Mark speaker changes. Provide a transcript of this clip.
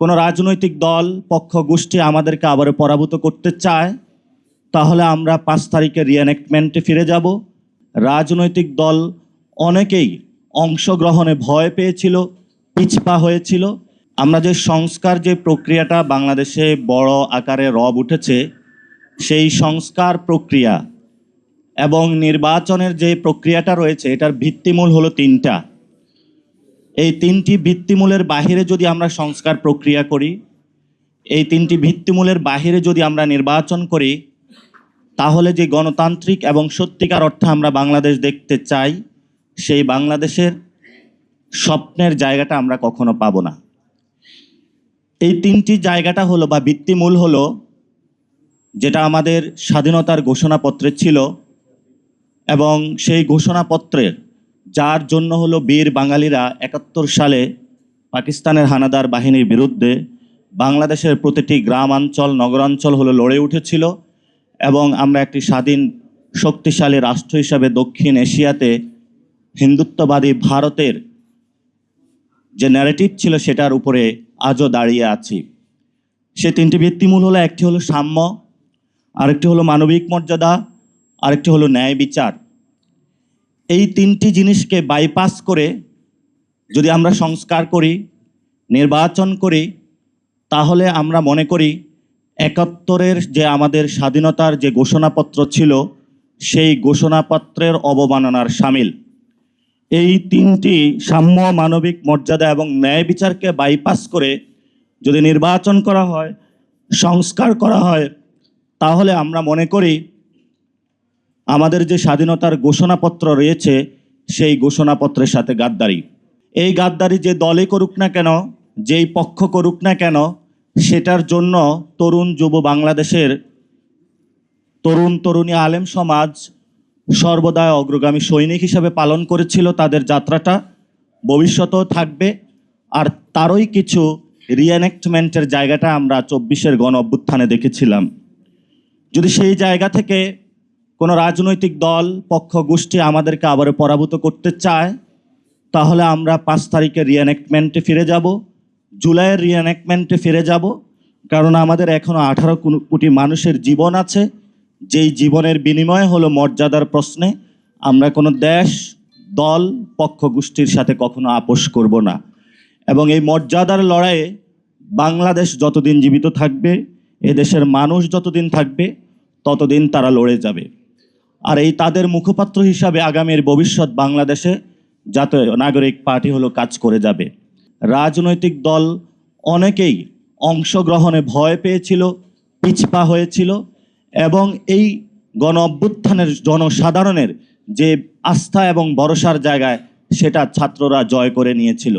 Speaker 1: কোনো রাজনৈতিক দল, পক্ষ, গোষ্ঠী আমাদেরকে আবার পরাভূত করতে চায়, তাহলে আমরা পাঁচ তারিখে রিএনেক্টমেন্টে ফিরে যাব। রাজনৈতিক দল অনেকেই অংশগ্রহণে ভয় পেয়েছিল, পিছপা হয়েছিল। আমরা যে সংস্কার যে প্রক্রিয়াটা বাংলাদেশে বড় আকারে রব উঠেছে, সেই সংস্কার প্রক্রিয়া এবং নির্বাচনের যে প্রক্রিয়াটা রয়েছে, এটার ভিত্তিমূল হলো তিনটা। এই তিনটি ভিত্তিমূলের বাহিরে যদি আমরা সংস্কার প্রক্রিয়া করি, এই তিনটি ভিত্তিমূলের বাহিরে যদি আমরা নির্বাচন করি, তাহলে যে গণতান্ত্রিক এবং সত্যিকার অর্থে আমরা বাংলাদেশ দেখতে চাই, সেই বাংলাদেশের স্বপ্নের জায়গাটা আমরা কখনো পাবো না। এই তিনটি জায়গাটা হলো বা ভিত্তিমূল হলো, যেটা আমাদের স্বাধীনতার ঘোষণাপত্রে ছিল এবং সেই ঘোষণাপত্রের যার জন্য হলো বীর বাঙালিরা একাত্তর সালে পাকিস্তানের হানাদার বাহিনীর বিরুদ্ধে বাংলাদেশের প্রতিটি গ্রামাঞ্চল, নগরাঞ্চল হলো লড়ে উঠেছিল এবং আমরা একটি স্বাধীন, শক্তিশালী রাষ্ট্র হিসাবে দক্ষিণ এশিয়াতে হিন্দুত্ববাদী ভারতের যে ন্যারেটিভ ছিল সেটার উপরে আজও দাঁড়িয়ে আছি। সে তিনটি ভিত্তিমূল হলো, একটি হলো সাম্য, আরেকটি হলো মানবিক মর্যাদা, আরেকটি হলো ন্যায় বিচার। এই তিনটি জিনিসকে বাইপাস করে যদি আমরা সংস্কার করি, নির্বাচন করি, তাহলে আমরা মনে করি একাত্তরের যে আমাদের স্বাধীনতার যে ঘোষণাপত্র ছিল, সেই ঘোষণাপত্রের অবমাননার সামিল। এই তিনটি সাম্য মানবিক মর্যাদা এবং ন্যায় বিচারকে বাইপাস করে যদি নির্বাচন করা হয়, সংস্কার করা হয়, তাহলে আমরা মনে করি আমাদের যে স্বাধীনতার ঘোষণাপত্র রয়েছে, সেই ঘোষণাপত্রের সাথে গাদ্দারি। এই গাদ্দারি যে দলে করুক না কেন, যেই পক্ষ করুক না কেন, সেটার জন্য তরুণ যুব বাংলাদেশের তরুণ তরুণী আলেম সমাজ সর্বদা অগ্রগামী সৈনিক হিসাবে পালন করেছিল তাদের যাত্রাটা। ভবিষ্যতেও থাকবে। আর তারই কিছু রিএনেক্টমেন্টের জায়গাটা আমরা চব্বিশের গণ অভ্যুত্থানে দেখেছিলাম। যদি সেই জায়গা থেকে কোনো রাজনৈতিক দল, পক্ষ, গোষ্ঠী আমাদেরকে আবার পরাভূত করতে চায়, তাহলে আমরা পাঁচ তারিখে রিএনেক্টমেন্টে ফিরে যাব। জুলাইয়ের রিএনেক্টমেন্টে ফিরে যাব, কারণ আমাদের এখনও আঠারো কোটি মানুষের জীবন আছে। যেই জীবনের বিনিময় হলো মর্যাদার প্রশ্নে, আমরা কোনো দেশ, দল, পক্ষ, গোষ্ঠীর সাথে কখনো আপোষ করব না। এবং এই মর্যাদার লড়াইয়ে বাংলাদেশ যতদিন জীবিত থাকবে, এদেশের মানুষ যতদিন থাকবে, ততদিন তারা লড়ে যাবে। আর এই তাদের মুখপাত্র হিসাবে আগামীর ভবিষ্যৎ বাংলাদেশে জাতীয় নাগরিক পার্টি হলো কাজ করে যাবে। রাজনৈতিক দল অনেকেই অংশগ্রহণে ভয় পেয়েছিল, পিছপা হয়েছিল এবং এই গণ অভ্যুত্থানের জনসাধারণের যে আস্থা এবং ভরসার জায়গায় সেটা ছাত্ররা জয় করে নিয়েছিল।